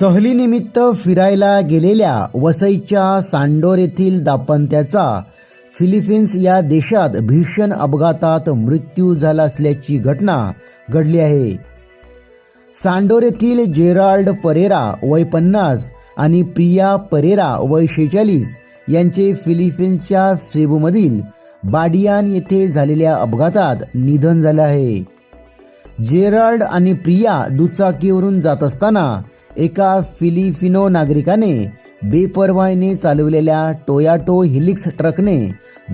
सहलीनिमित्त फिरायला गेलेल्या वसईच्या सांडोर येथील दाम्पत्याचा फिलिपिन्स या देशात भीषण अपघातात मृत्यू झाला असल्याची घटना घडली आहे. सांडोर येथील जेराल्ड परेरा वय पन्नास आणि प्रिया परेरा वय शेचाळीस यांचे फिलिपिन्सच्या सेबूमधील बाडियान येथे झालेल्या अपघातात निधन झाले आहे. जेराल्ड आणि प्रिया दुचाकीवरून जात असताना एका फिलिपिनो नागरिकाने बेपरवाहीने चालवलेल्या टोयाटो हिलिक्स ट्रकने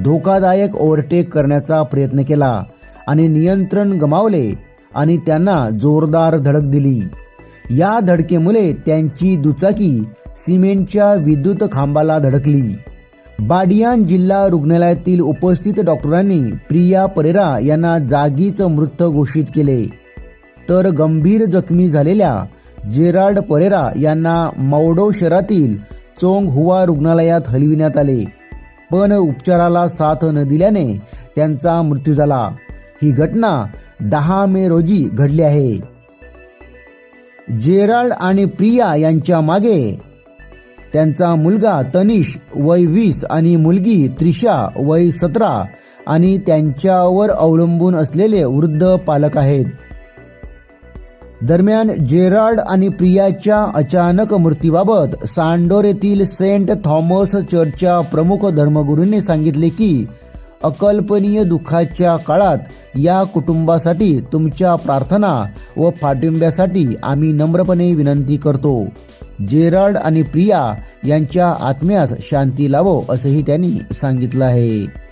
धोकादायक ओव्हरटेक करण्याचा प्रयत्न केला आणि नियंत्रण गमावले आणि त्यांना जोरदार धडक दिली. या धडकेमुळे त्यांची दुचाकी सिमेंटच्या विद्युत खांबाला धडकली. बाडियान जिल्हा रुग्णालयातील उपस्थित डॉक्टरांनी प्रिया परेरा यांना जागीच मृत घोषित केले. तर गंभीर जखमी झालेल्या जेराल्ड परेरा यांना मौडो शहरातील चोंग हुवा रुग्णालयात हलविण्यात आले. पण उपचाराला साथ न दिल्याने त्यांचा मृत्यू झाला. ही घटना दहा मे रोजी घडली आहे. जेराल्ड आणि प्रिया यांच्या मागे त्यांचा मुलगा तनिष वय वीस आणि मुलगी त्रिशा वय सतरा आणि त्यांच्यावर अवलंबून असलेले वृद्ध पालक आहेत. दरम्यान जेराल्ड आणि प्रियाच्या अचानक मृत्यूबाबत सांडोर येथील सेंट थॉमस चर्चच्या प्रमुख धर्मगुरूंनी सांगितले की अकल्पनीय दुःखाच्या काळात या कुटुंबासाठी तुमच्या प्रार्थना व पाठिंब्यासाठी आम्ही नम्रपणे विनंती करतो. जेराल्ड आणि प्रिया यांच्या आत्म्यास शांती लावो असंही त्यांनी सांगितलं आहे.